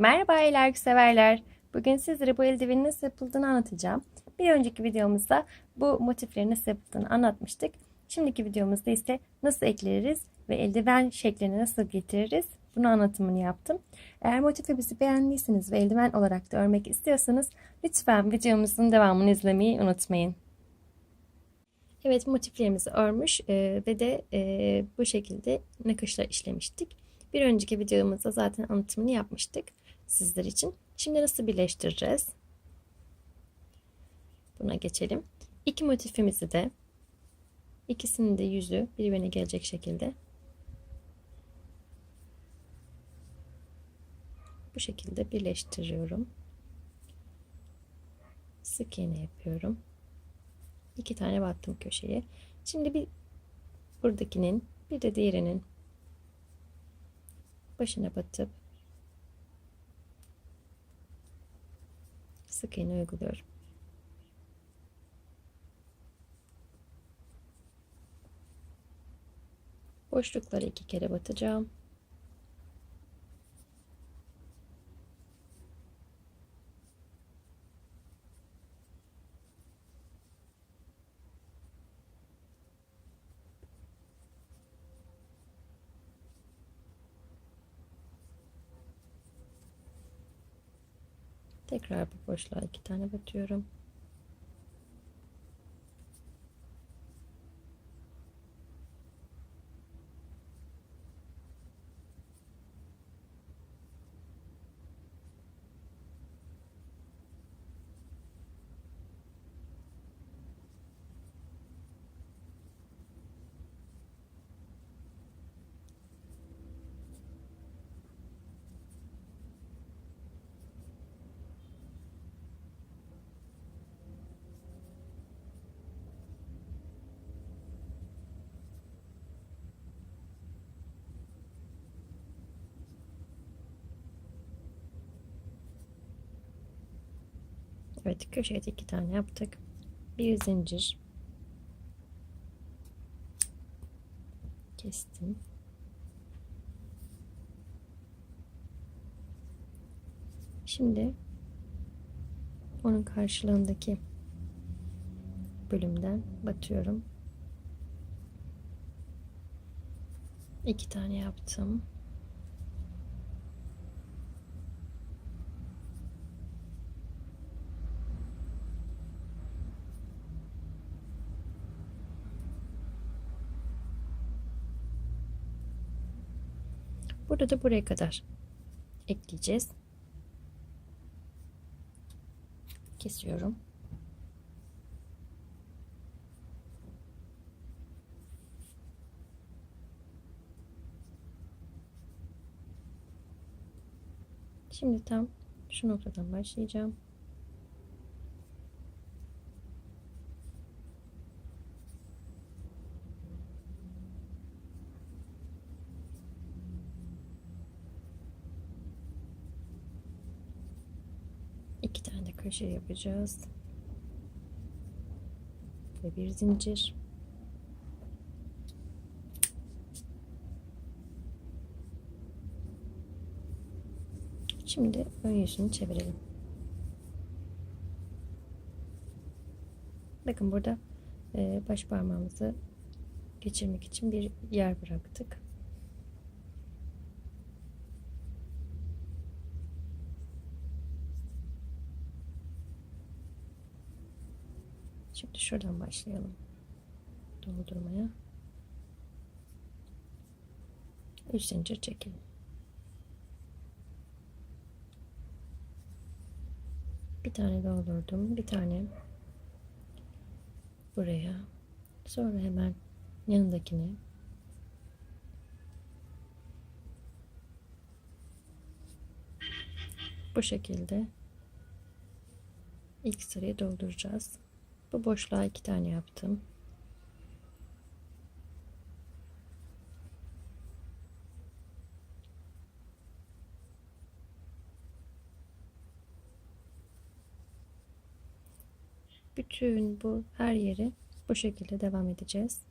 Merhaba el severler. Bugün sizlere bu eldivenin nasıl yapıldığını anlatacağım. Bir önceki videomuzda bu motiflerin nasıl yapıldığını anlatmıştık. Şimdiki videomuzda ise nasıl ekleriz ve eldiven şeklini nasıl getiririz bunu anlatımını yaptım. Eğer motifimizi beğendiyseniz ve eldiven olarak da örmek istiyorsanız lütfen videomuzun devamını izlemeyi unutmayın. Evet motiflerimizi örmüş e, ve de e, bu şekilde nakışla işlemiştik. Bir önceki videomuzda zaten anlatımını yapmıştık sizler için. Şimdi nasıl birleştireceğiz? Buna geçelim. İki motifimizi de ikisinin de yüzü birbirine gelecek şekilde bu şekilde birleştiriyorum. Sık iğne yapıyorum. İki tane battım köşeye. Şimdi bir buradakinin bir de diğerinin başına batıp sık iğne uyguluyorum. Boşluklara iki kere batacağım. Tekrar bu boşluğa iki tane batıyorum. Evet köşeye iki tane yaptık. Bir zincir kestim. Şimdi onun karşılığındaki bölümden batıyorum. İki tane yaptım. Burada da buraya kadar ekleyeceğiz. Kesiyorum. Şimdi tam şu noktadan başlayacağım. iki tane de köşe yapacağız. Ve bir zincir. Şimdi ön yüzünü çevirelim. Bakın burada e, baş parmağımızı geçirmek için bir yer bıraktık Şimdi şuradan başlayalım doldurmaya. 3 zincir çekelim. Bir tane doldurdum. Bir tane buraya. Sonra hemen yanındakini bu şekilde ilk sırayı dolduracağız. Bu boşluğa iki tane yaptım. Bütün bu her yeri bu şekilde devam edeceğiz.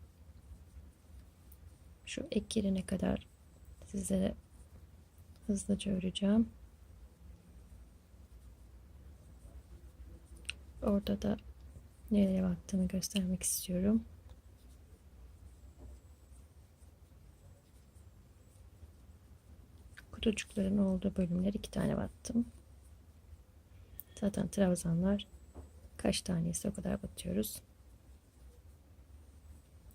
Şu ek girene kadar size hızlıca öreceğim. Orada da nereye baktığımı göstermek istiyorum. Kutucukların olduğu bölümler iki tane battım. Zaten trabzanlar kaç tanesi o kadar batıyoruz.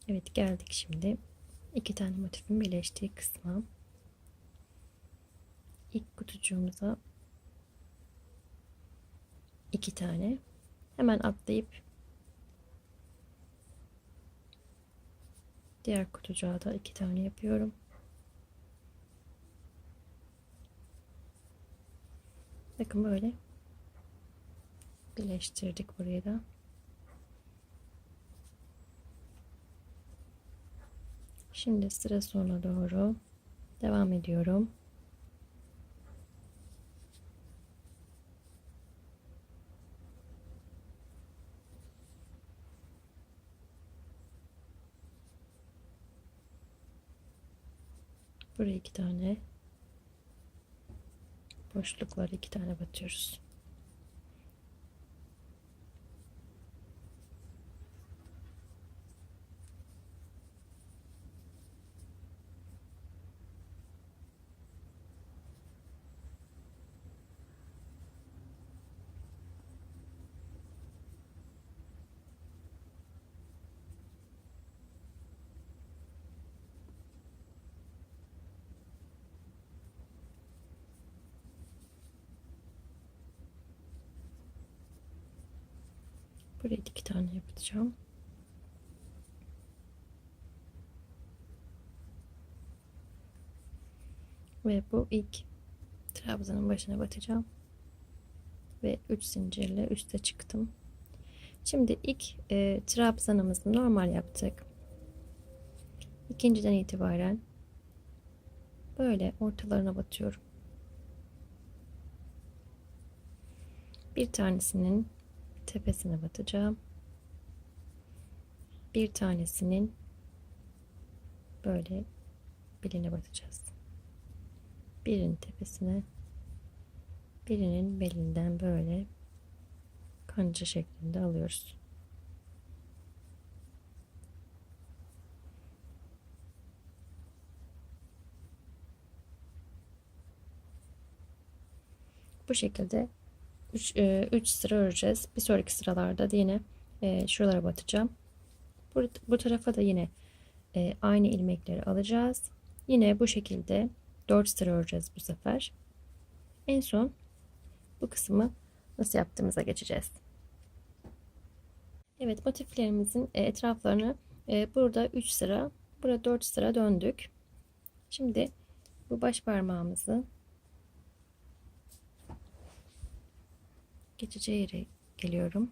Evet geldik şimdi. iki tane motifin birleştiği kısma. İlk kutucuğumuza iki tane hemen atlayıp diğer kutucuğa da iki tane yapıyorum. Bakın böyle birleştirdik burayı da. Şimdi sıra sonuna doğru devam ediyorum. Buraya iki tane boşlukları iki tane batıyoruz. Buraya iki tane yapacağım. Ve bu ilk trabzanın başına batacağım. Ve 3 zincirle üste çıktım. Şimdi ilk e, trabzanımızı normal yaptık. İkinciden itibaren böyle ortalarına batıyorum. Bir tanesinin tepesine batacağım. Bir tanesinin böyle beline batacağız. Birinin tepesine birinin belinden böyle kanca şeklinde alıyoruz. Bu şekilde 3 3 sıra öreceğiz. Bir sonraki sıralarda da yine e, şuralara batacağım. Bu, bu tarafa da yine e, aynı ilmekleri alacağız. Yine bu şekilde 4 sıra öreceğiz bu sefer. En son bu kısmı nasıl yaptığımıza geçeceğiz. Evet motiflerimizin e, etraflarını e, burada 3 sıra, burada 4 sıra döndük. Şimdi bu baş parmağımızı geçeceği yere geliyorum.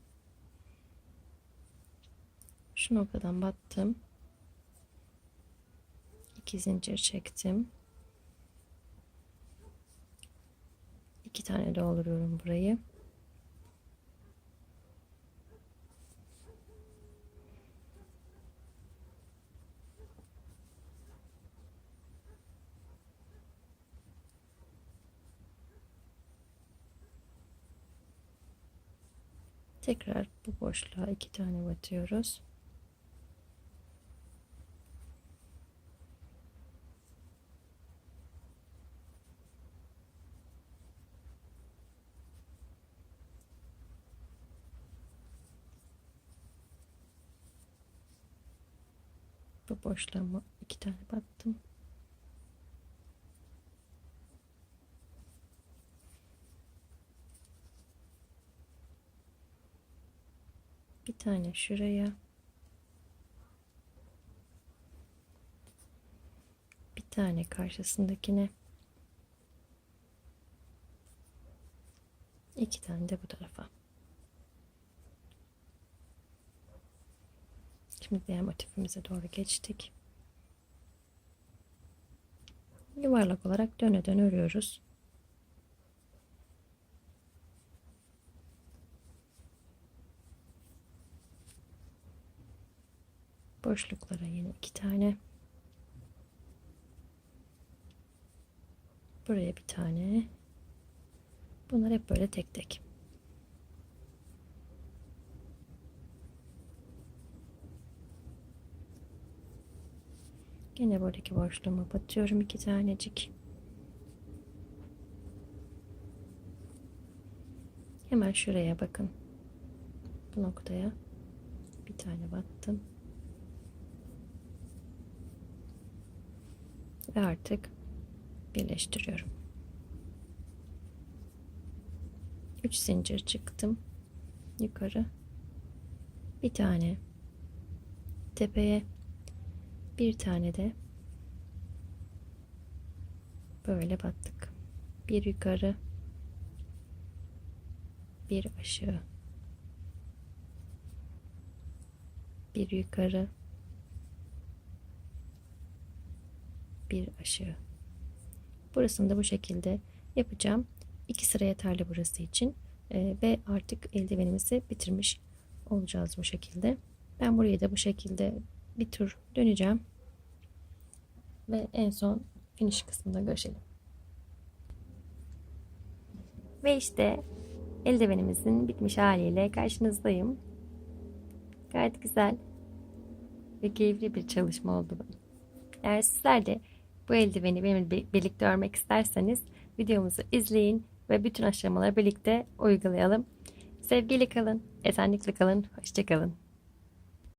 Şu noktadan battım. İki zincir çektim. İki tane dolduruyorum burayı. Tekrar bu boşluğa iki tane batıyoruz. Bu boşluğa iki tane battım. Tane şuraya. Bir tane karşısındakine. İki tane de bu tarafa. Şimdi diğer motifimize doğru geçtik. Yuvarlak olarak döne döne örüyoruz boşluklara yine iki tane buraya bir tane bunlar hep böyle tek tek Yine buradaki boşluğuma batıyorum iki tanecik. Hemen şuraya bakın. Bu noktaya bir tane battım. Ve artık birleştiriyorum. 3 zincir çıktım. Yukarı. Bir tane tepeye bir tane de böyle battık. Bir yukarı bir aşağı bir yukarı bir aşağı. Burasını da bu şekilde yapacağım. İki sıra yeterli burası için. Ee, ve artık eldivenimizi bitirmiş olacağız bu şekilde. Ben burayı da bu şekilde bir tur döneceğim. Ve en son finish kısmında görüşelim ve işte eldivenimizin bitmiş haliyle karşınızdayım. Gayet güzel ve keyifli bir çalışma oldu. Eğer sizler de bu eldiveni benimle birlikte örmek isterseniz videomuzu izleyin ve bütün aşamaları birlikte uygulayalım. Sevgiyle kalın, esenlikle kalın, hoşçakalın.